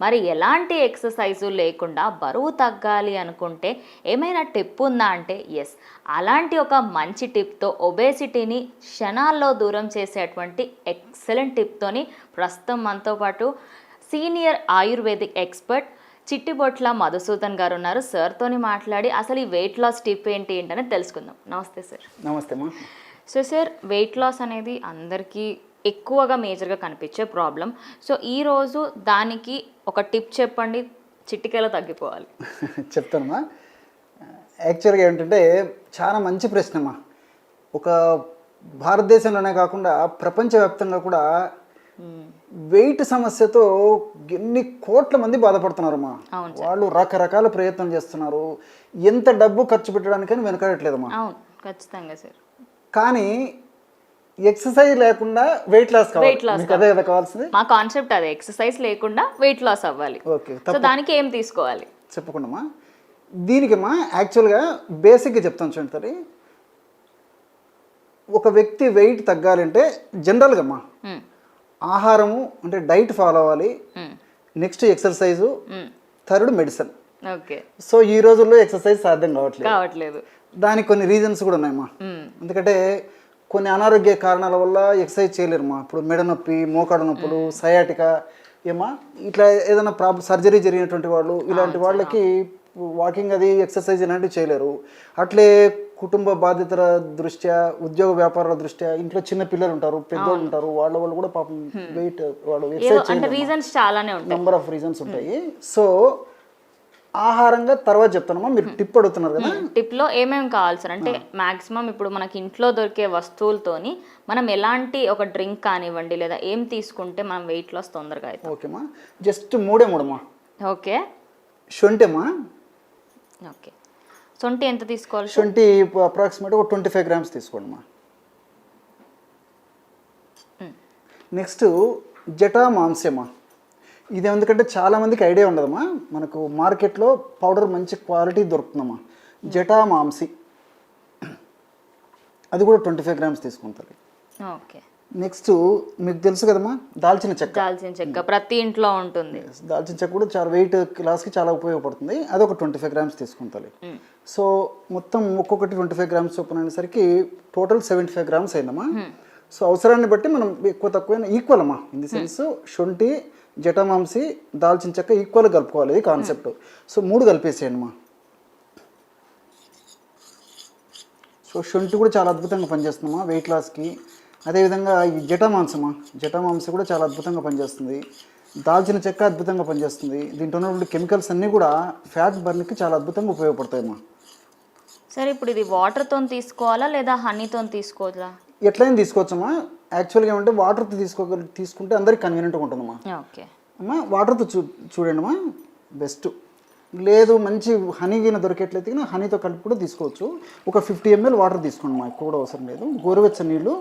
మరి ఎలాంటి ఎక్సర్సైజు లేకుండా బరువు తగ్గాలి అనుకుంటే ఏమైనా టిప్ ఉందా అంటే ఎస్ అలాంటి ఒక మంచి టిప్తో ఒబేసిటీని క్షణాల్లో దూరం చేసేటువంటి ఎక్సలెంట్ టిప్తోని ప్రస్తుతం మనతో పాటు senior ayurvedic expert Chittibotla Madhusudan garu ఉన్నారు. సార్తోని మాట్లాడి అసలు ఈ వెయిట్ లాస్ టిప్ ఏంటి ఏంటని తెలుసుకుందాం. నమస్తే సార్. నమస్తే సో సార్ వెయిట్ లాస్ అనేది అందరికీ ఎక్కువగా మేజర్గా కనిపించే ప్రాబ్లం. సో ఈరోజు దానికి ఒక టిప్ చెప్పండి. చిటికెలో తగ్గిపోవాలి. చెప్తానమ్మా. యాక్చువల్గా ఏంటంటే చాలా మంచి ప్రశ్న అమ్మా ఒక భారతదేశంలోనే కాకుండా ప్రపంచవ్యాప్తంగా కూడా వెయిట్ సమస్యతో ఎన్ని కోట్ల మంది బాధపడుతున్నారమ్మా. వాళ్ళు రకరకాల ప్రయత్నం చేస్తున్నారు. ఎంత డబ్బు ఖర్చు పెట్టడానికని వెనకాడట్లేదమ్మా. అవును ఖచ్చితంగా సార్. కానీ ఎక్సర్సైజ్ లేకుండా వెయిట్ లాస్ loss మీకు అదే కదా కావాల్సింది? మా కాన్సెప్ట్ అదే ఎక్సర్సైజ్ లేకుండా వెయిట్ లాస్ అవ్వాలి. ఓకే సో దానికి ఏం తీసుకోవాలి? చెప్పకుండామా? దీనికమ్మా యాక్చువల్గా బేసిక్గా చెప్తాను చూడండి ఒక వ్యక్తి వెయిట్ తగ్గాలంటే జనరల్గా అమ్మా మ్మ్. ఆహారము అంటే డైట్ ఫాలో అవ్వాలి. Next exercise. Third medicine okay so ఈ రోజుల్లో ఎక్సర్సైజ్ సాధ్యం కావట్లేదు. కావట్లేదు. దానికి కొన్ని రీజన్స్ కూడా ఉన్నాయమ్మా మ్మ్. ఎందుకంటే కొన్ని అనారోగ్య కారణాల వల్ల ఎక్సర్సైజ్ చేయలేరమ్మా ఇప్పుడు మెడ నొప్పి మోకాడు నొప్పులు సయాటికా ఏమా? ఇట్లా ఏదైనా ప్రాబ్లం సర్జరీ జరిగినటువంటి వాళ్ళు ఇలాంటి వాళ్ళకి వాకింగ్ అది ఎక్సర్సైజ్ ఇలాంటివి చేయలేరు. అట్లే కుటుంబ బాధ్యతల దృష్ట్యా ఉద్యోగ వ్యాపారాల దృష్ట్యా ఇంట్లో చిన్న పిల్లలు ఉంటారు పెద్దోళ్ళు ఉంటారు వాళ్ళ వాళ్ళు కూడా పాపం వెయిట్ వాళ్ళు ఎక్సర్సైజ్ అంటే రీజన్స్ చాలానే ఉంటాయి. నెంబర్ ఆఫ్ రీజన్స్ ఉంటాయి. సో ఆహారంగా తర్వాత చెప్తానమ్మా మీరు టిప్ అడుగుతున్నారు కదా? టిప్లో ఏమేమి కావాలి సార్? అంటే మాక్సిమం ఇప్పుడు మనకి ఇంట్లో దొరికే వస్తువులతోని మనం ఎలాంటి ఒక డ్రింక్ కానివ్వండి లేదా ఏం తీసుకుంటే మనం వెయిట్ లాస్ తొందరగా అవుతాం ఓకేమ్మా జస్ట్ మూడే మూడమ్మా ఓకే. శొంఠిమ్మా ఓకే. సొంటి ఎంత తీసుకోవాలి? శొంఠి అప్రాక్సిమేట్ ఒక ట్వంటీ ఫైవ్ గ్రామ్స్ తీసుకోండి అమ్మా నెక్స్ట్ జటా మాంసమ్మా ఇది ఎందుకంటే చాలా మందికి ఐడియా ఉండదమ్మా. మనకు మార్కెట్లో పౌడర్ మంచి క్వాలిటీ దొరుకుతుందమ్మా. జటా మాంసి. అది కూడా ట్వంటీ ఫైవ్ గ్రామ్స్ తీసుకుంటుంది ఓకే. నెక్స్ట్ మీకు తెలుసు కదమ్మా దాల్చిన చెక్క. దాల్చిన చెక్క ప్రతి ఇంట్లో ఉంటుంది. దాల్చిన చెక్క కూడా చాలా వెయిట్ లాస్కి చాలా ఉపయోగపడుతుంది. అది ఒక ట్వంటీ ఫైవ్ గ్రామ్స్ తీసుకుంటాలి సో మొత్తం ఒక్కొక్కటి ట్వంటీ ఫైవ్ గ్రామ్స్ చొప్పున అనేసరికి టోటల్ సెవెంటీ ఫైవ్ గ్రామ్స్ అయిందమ్మా. సో అవసరాన్ని బట్టి మనం ఎక్కువ తక్కువ ఈక్వల్ అమ్మా. ఇన్ ది సెన్స్ శొంఠి జటమాంసి దాల్చిన చెక్క ఈక్వల్ కలుపుకోవాలి. ఇది కాన్సెప్ట్ సో మూడు కలిపేసేయండి అమ్మా సో శొంఠి కూడా చాలా అద్భుతంగా పనిచేస్తుందమ్మా వెయిట్ లాస్కి అదేవిధంగా ఈ జటమాంసమా జటమాంస కూడా చాలా అద్భుతంగా పనిచేస్తుంది. దాల్చిన చెక్క అద్భుతంగా పనిచేస్తుంది. దీంట్లో ఉన్నటువంటి కెమికల్స్ అన్నీ కూడా ఫ్యాట్ బర్న్కి చాలా అద్భుతంగా ఉపయోగపడతాయమ్మా. సరే ఇప్పుడు ఇది వాటర్తో తీసుకోవాలా లేదా హనీతో తీసుకోవాలా? ఎట్లయినా తీసుకోవచ్చమ్మా. యాక్చువల్గా ఏమంటే వాటర్తో తీసుకో తీసుకుంటే అందరికి కన్వీనియంట్గా ఉంటుందమ్మా. ఓకే అమ్మా వాటర్తో చూ చూడండి అమ్మా బెస్ట్ లేదు మంచి హనీ గిన దొరికేట్లయితే హనీతో కలిపి కూడా తీసుకోవచ్చు. ఒక ఫిఫ్టీ ఎంఎల్ వాటర్ తీసుకోండి అమ్మా ఎక్కువ కూడా అవసరం లేదు. గోరువెచ్చని నీళ్ళు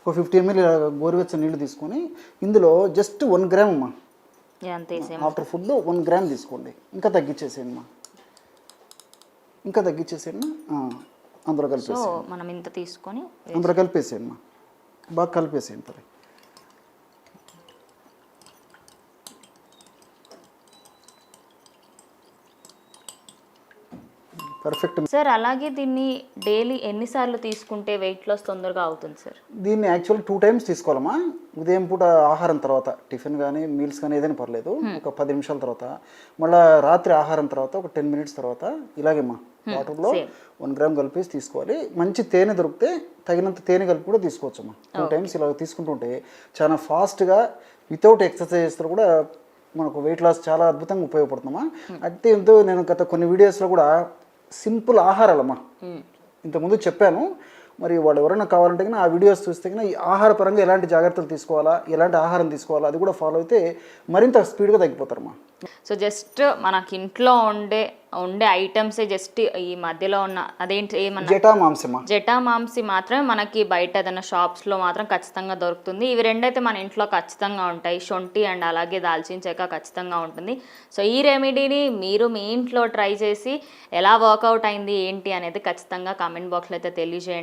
ఒక ఫిఫ్టీ ఎంఎల్ గోరువెచ్చని నీళ్ళు తీసుకొని ఇందులో జస్ట్ వన్ గ్రామ్ అమ్మా. ఆఫ్టర్ ఫుడ్ వన్ గ్రామ్ తీసుకోండి. ఇంకా తగ్గించేసేయండి అమ్మా ఇంకా తగ్గించేసేయండి అందులో కలిపేసి మనం ఇంత తీసుకొని అందులో కలిపేసేయండి బాగా కలిపేసేయండి తల్లి పర్ఫెక్ట్ సార్ అలాగే దీన్ని డైలీ ఎన్నిసార్లు తీసుకుంటే వెయిట్ లాస్ తొందరగా అవుతుంది సార్? దీన్ని యాక్చువల్ టూ టైమ్స్ తీసుకోవాలమ్మా. ఉదయం పూట ఆహారం తర్వాత టిఫిన్ కానీ మీల్స్ కానీ ఏదైనా పర్లేదు. ఒక పది నిమిషాల తర్వాత మళ్ళీ రాత్రి ఆహారం తర్వాత ఒక టెన్ మినిట్స్ తర్వాత ఇలాగేమ్మా. వాటర్లో వన్ గ్రామ్ కలిపేసి తీసుకోవాలి. మంచి తేనె దొరికితే తగినంత తేనె కలిపి కూడా తీసుకోవచ్చమ్మా. టూ టైమ్స్ ఇలా తీసుకుంటుంటే చాలా ఫాస్ట్గా వితౌట్ ఎక్సర్సైజెస్ కూడా మనకు వెయిట్ లాస్ చాలా అద్భుతంగా ఉపయోగపడుతుందమ్మా. అయితే ఎంతో నేను గత కొన్ని వీడియోస్లో కూడా సింపుల్ ఆహారాలమ్మా. ఇంతకుముందు చెప్పాను మరి వాళ్ళు ఎవరైనా కావాలంటే కన్నా ఆ వీడియోస్ చూస్తే కన్నా ఈ ఆహార పరంగా ఎలాంటి జాగ్రత్తలు తీసుకోవాలా ఎలాంటి ఆహారం తీసుకోవాలా అది కూడా ఫాలో అయితే మరింత స్పీడ్గా తగ్గిపోతారమ్మా సో జస్ట్ మనకి ఇంట్లో ఉండే ఉండే ఐటమ్సే జస్ట్ ఈ మధ్యలో ఉన్న అదేంటి ఏమన్నా? జటా మాంసి మాత్రమే మనకి బయట ఏదైనా షాప్స్లో మాత్రం ఖచ్చితంగా దొరుకుతుంది. ఇవి రెండైతే మన ఇంట్లో ఖచ్చితంగా ఉంటాయి. శొంఠి అండ్ అలాగే దాల్చిన చెక్క ఖచ్చితంగా ఉంటుంది. సో ఈ రెమెడీని మీరు మీ ఇంట్లో ట్రై చేసి ఎలా వర్కౌట్ అయింది ఏంటి అనేది ఖచ్చితంగా కామెంట్ బాక్స్లో అయితే తెలియజేయండి.